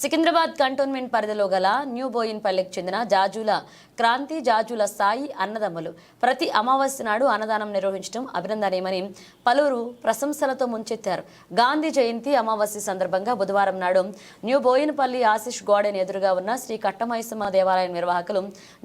Secunderabad cantonment పరిధిలో గల new బోయిన్పల్లికి చెందిన జాజుల క్రాంతి జాజుల సాయి అన్నదమ్ములు. ప్రతి అమావాస్య నాడు అన్నదానం నిర్వహించడం అభినందనీయమని పలువురు ప్రశంసలతో ముంచెత్తారు. గాంధీ జయంతి అమావాస్య సందర్భంగా బుధవారం నాడు న్యూ బోయినపల్లి ఆశిష్ గార్డెన్ ఎదురుగా ఉన్న శ్రీ కట్టమైసమ్మ దేవాలయం నిర్వాహకులు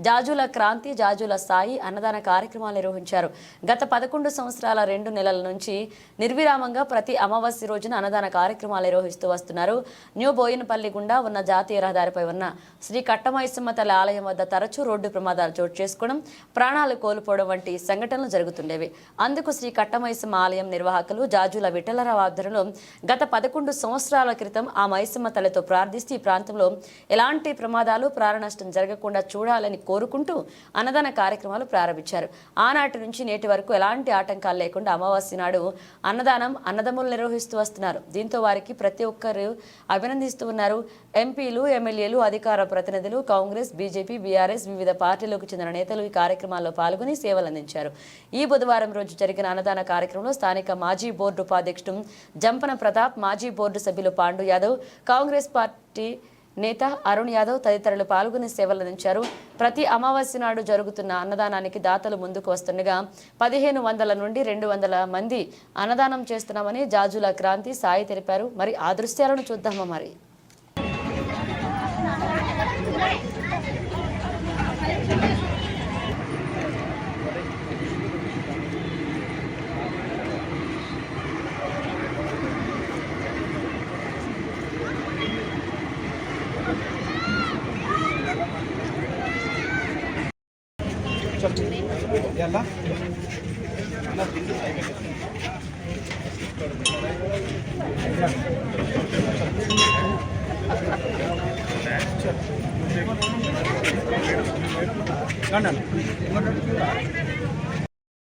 జాజుల క్రాంతి జాజుల సాయి అన్నదాన కార్యక్రమాలు నిర్వహించారు. గత పదకొండు సంవత్సరాల రెండు నెలల నుంచి నిర్విరామంగా ప్రతి అమావాస్య రోజున అన్నదాన కార్యక్రమాలు నిర్వహిస్తూ వస్తున్నారు. న్యూ బోయినపల్లి గుండా ఉన్న జాతీయ రహదారిపై ఉన్న శ్రీ కట్టమైసమ్మ తల్లి ఆలయం వద్ద తరచూ రోడ్డు ప్రమాదాలు చోటు చేసుకోవడం ప్రాణాలు కోల్పోవడం వంటి సంఘటనలు జరుగుతుండేవి. అందుకు శ్రీ కట్టమైసమ్మ ఆలయం నిర్వాహకులు జాజుల విఠలరావు ఆధ్వర్యంలో గత పదకొండు సంవత్సరాల క్రితం ఆ మైసమ్మ తల్లితో ప్రార్థిస్తూ ఈ ప్రాంతంలో ఎలాంటి ప్రమాదాలు ప్రాణనష్టం జరగకుండా చూడాలని కోరుకుంటూ అన్నదాన కార్యక్రమాలు ప్రారంభించారు. ఆనాటి నుంచి నేటి వరకు ఎలాంటి ఆటంకాలు లేకుండా అమావాస్య నాడు అన్నదానం అన్నదమ్ములు నిర్వహిస్తూ వస్తున్నారు. దీంతో వారికి ప్రతి ఒక్కరు అభినందిస్తూ ఉన్నారు. ఎంపీలు ఎమ్మెల్యేలు అధికార ప్రతినిధులు కాంగ్రెస్ బీజేపీ బీఆర్ఎస్ వివిధ పార్టీలకు చెందిన నేతలు ఈ కార్యక్రమాల్లో పాల్గొని సేవలు అందించారు ఈ బుధవారం రోజు జరిగిన అన్నదాన కార్యక్రమంలో స్థానిక మాజీ బోర్డు ఉపాధ్యక్షుడు జంపన ప్రతాప్ మాజీ బోర్డు సభ్యులు పాండు యాదవ్ కాంగ్రెస్ పార్టీ నేత అరుణ్ యాదవ్ తదితరులు పాల్గొని సేవలందించారు. ప్రతి అమావాస్య నాడు జరుగుతున్న అన్నదానానికి దాతలు ముందుకు వస్తుండగా పదిహేను వందల నుండి రెండు వందల మంది అన్నదానం చేస్తున్నామని జాజుల క్రాంతి సాయి తెలిపారు. మరి ఆ దృశ్యాలను చూద్దామా మరి ఎలా ఆ,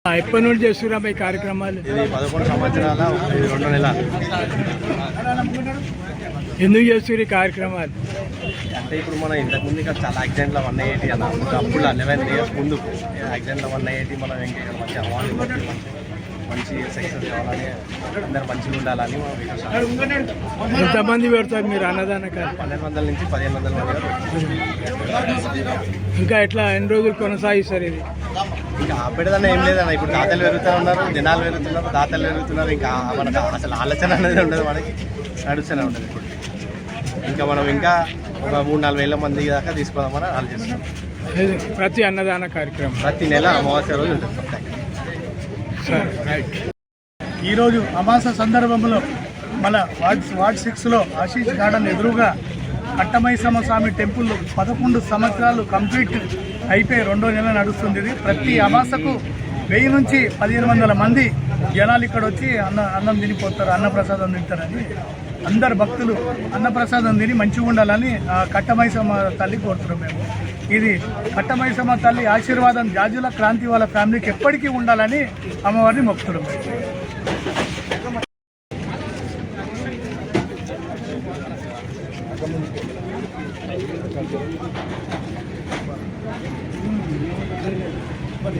ఎప్పటి నుండి చేస్తున్నా ఈ కార్యక్రమాలు? ఇది పదకొండు సంవత్సరాల రెండు నెలలు ఎందుకు ఈ కార్యక్రమాలు? అంటే ఇప్పుడు మనం ఇంతకు ముందు ఇక్కడ చాలా యాక్సిడెంట్లు వన్ ఎయిటీ అన్న అప్పుడు లెవెన్ ఇయర్స్ ముందు యాక్సిడెంట్లు వన్ ఎయిటీ మనం ఇంకా ఇక్కడ మంచి అవార్డు మంచి మంచి సక్సెస్ కావాలని అందరు మంచిగా ఉండాలని ఎంతమంది పెడతారు మీరు అన్నదాన పన్నెండు వందల నుంచి పదిహేను వందల ఇంకా ఎట్లా ఎన్ని రోజులు కొనసాగిస్తారు ఇది? ఇంకా ఆపేదన్న ఏం లేదన్న ఇప్పుడు దాతలు పెరుగుతూ ఉన్నారు జనాలు పెరుగుతున్నారు దాతలు పెరుగుతున్నారు. ఇంకా మనకు అసలు ఆలోచన అనేది ఉండదు మనకి. నడుస్తూనే ఉండదు ఇప్పుడు ఇంకా మనం ఇంకా ఒక మూడు నాలుగు వేల మంది దాకా తీసుకోదామని ఆలోచిస్తున్నాం ప్రతి అన్నదాన కార్యక్రమం. ప్రతి నెల అమావాస్య రోజు ఉంటుంది. పక్కా. సరే రైట్. ఈరోజు అమాస సందర్భంలో మన వార్డ్ వార్డ్ సిక్స్లో ఆశీష్ గార్డెన్ ఎదురుగా కట్టమైసమ్మ స్వామి టెంపుల్ పదకొండు సంవత్సరాలు కంప్లీట్ అయిపోయి రెండో నెల నడుస్తుంది ఇది. ప్రతి అమాసకు వెయ్యి నుంచి పదిహేను వందల మంది జనాలు ఇక్కడ వచ్చి అన్న అన్నం తినిపోతారు అన్నప్రసాదం తింటారని. అందరు భక్తులు అన్నప్రసాదం తిని మంచిగా ఉండాలని ఆ కట్టమైసమ్మ తల్లి కోరుతున్నాం మేము. ఇది కట్టమైసమ్మ తల్లి ఆశీర్వాదం జాజుల క్రాంతి వాళ్ళ ఫ్యామిలీకి ఎప్పటికీ ఉండాలని అమ్మవారిని మొక్కుతున్నాం. మరి